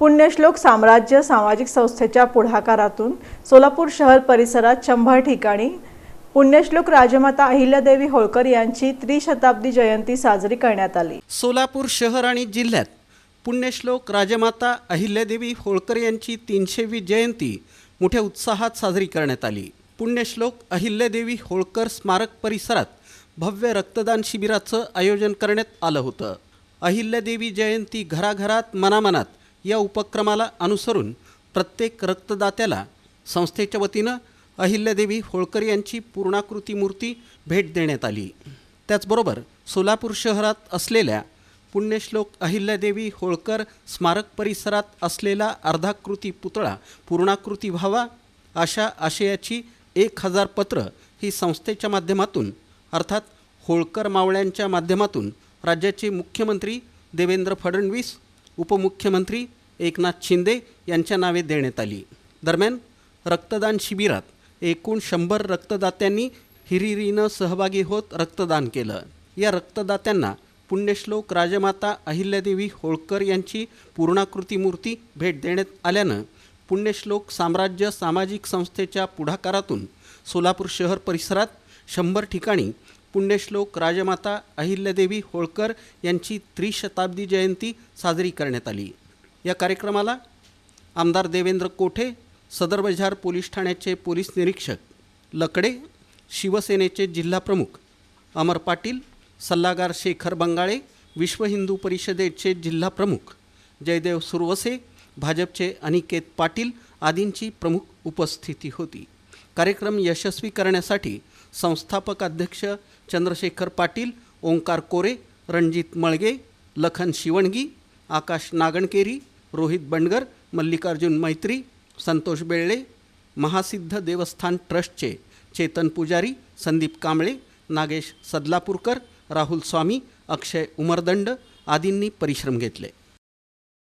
पुण्यश्लोक साम्राज्य सामाजिक संस्थेच्या पुढाकारातून सोलापूर शहर परिसरात शंभर ठिकाणी पुण्यश्लोक राजमाता अहिल्यादेवी होळकर यांची त्रिशताब्दी जयंती साजरी करण्यात आली. सोलापूर शहर आणि जिल्ह्यात पुण्यश्लोक राजमाता अहिल्यादेवी होळकर यांची तीनशेवी जयंती मोठ्या उत्साहात साजरी करण्यात आली. पुण्यश्लोक अहिल्यादेवी होळकर स्मारक परिसरात भव्य रक्तदान शिबिराचं आयोजन करण्यात आलं होतं. अहिल्यादेवी जयंती घराघरात मनामनात या उपक्रमाला अनुसरून प्रत्येक रक्तदात्याला संस्थेच्या वतीनं अहिल्यादेवी होळकर यांची पूर्णाकृती मूर्ती भेट देण्यात आली. त्याचबरोबर सोलापूर शहरात असलेल्या पुण्यश्लोक अहिल्यादेवी होळकर स्मारक परिसरात असलेला अर्धाकृती पुतळा पूर्णाकृती व्हावा अशा आशयाची एक हजार पत्र ही संस्थेच्या माध्यमातून अर्थात होळकर मावळ्यांच्या माध्यमातून राज्याचे मुख्यमंत्री देवेंद्र फडणवीस उपमुख्यमंत्री एकनाथ शिंदे यांच्या नावे देण्यात आली. दरम्यान रक्तदान शिबिरात एकूण शंभर रक्तदात्यांनी हिरिरीनं सहभागी होत रक्तदान केलं. या रक्तदात्यांना पुण्यश्लोक राजमाता अहिल्यादेवी होळकर यांची पूर्णाकृती मूर्ती भेट देण्यात आल्यानं पुण्यश्लोक साम्राज्य सामाजिक संस्थेच्या पुढाकारातून सोलापूर शहर परिसरात शंभर ठिकाणी पुण्यश्लोक राजमाता अहिल्यादेवी होळकर यांची त्रिशताब्दी जयंती साजरी करण्यात आली. या कार्यक्रमाला आमदार देवेंद्र कोठे सदर बजार पोलीस ठाण्याचे पोलीस निरीक्षक लकडे शिवसेनेचे जिल्हाप्रमुख अमर पाटील सल्लागार शेखर बंगाळे विश्व हिंदू परिषदेचे जिल्हाप्रमुख जयदेव सुरवसे भाजपचे अनिकेत पाटील आदींची प्रमुख उपस्थिती होती. कार्यक्रम यशस्वी करण्यासाठी संस्थापक अध्यक्ष चंद्रशेखर पाटील ओंकार कोरे रणजित मळगे लखन शिवणगी आकाश नागणकेरी रोहित बंडगर मल्लिकार्जुन मैत्री संतोष बेळळे महासिद्ध देवस्थान ट्रस्टचे चेतन पुजारी संदीप कांबळे नागेश सदलापूरकर राहुल स्वामी अक्षय उमरदंड आदींनी परिश्रम घेतले.